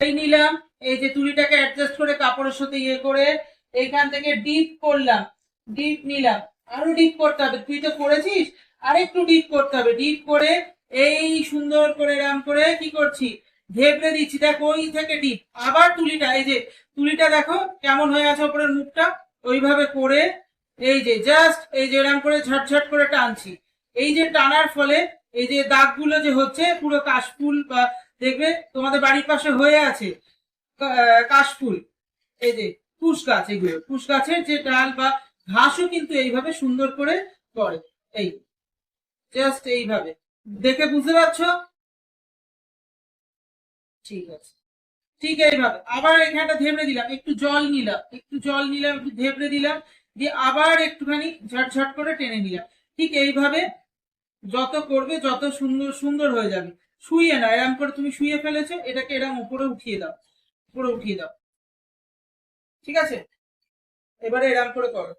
এই নিলাম, এই যে তুলিটাকে অ্যাডজাস্ট করে কাপড়ের সাথে ইয়ে করে এইখান থেকে ডিপ করলাম ডিপ নিলাম। আরও ডিপ করতে হবে, তুই তো করেছিস? আরেকটু ডিপ করতে হবে ডিপ করে এই সুন্দর করে এরাম করে কি করছি? ঘেবড়ে দিচ্ছি, দেখো ওই থেকে ডিপ আবার তুলিটা, এই যে তুলিটা দেখো কেমন হয়ে আছে ওপরের মুখটা, ওইভাবে করে এই যে জাস্ট এই যে এরম করে ঝটঝট করে টানছি। এই যে টানার ফলে এই যে দাগগুলো যে হচ্ছে, পুরো কাশফুল বা দেখবে তোমাদের বাড়ির পাশে হয়ে আছে কাশফুল। এই যে কুশ গাছ, এগুলো। কুশ গাছের যে ডাল বা ঘাসও কিন্তু এইভাবে সুন্দর করে করে এই জাস্ট এইভাবে। দেখে বুঝতে পারছ? ঠিক আছে। ঠিক এইভাবে। আবার এখানটা ধেবড়ে দিলাম, একটু জল নিলাম, একটু জল নিলাম, একটু ধেবড়ে দিলাম, দিয়ে আবার একটুখানি ঝটঝট করে টেনে নিলাম। ঠিক এইভাবে যত করবে, যত সুন্দর সুন্দর হয়ে যাবে। শুয়ে না এরম করে তুমি শুয়ে ফেলেছো, এটাকে এরম উপরে উঠিয়ে দাও, উপরে উঠিয়ে দাও। ঠিক আছে? এবারে এরম করে করো।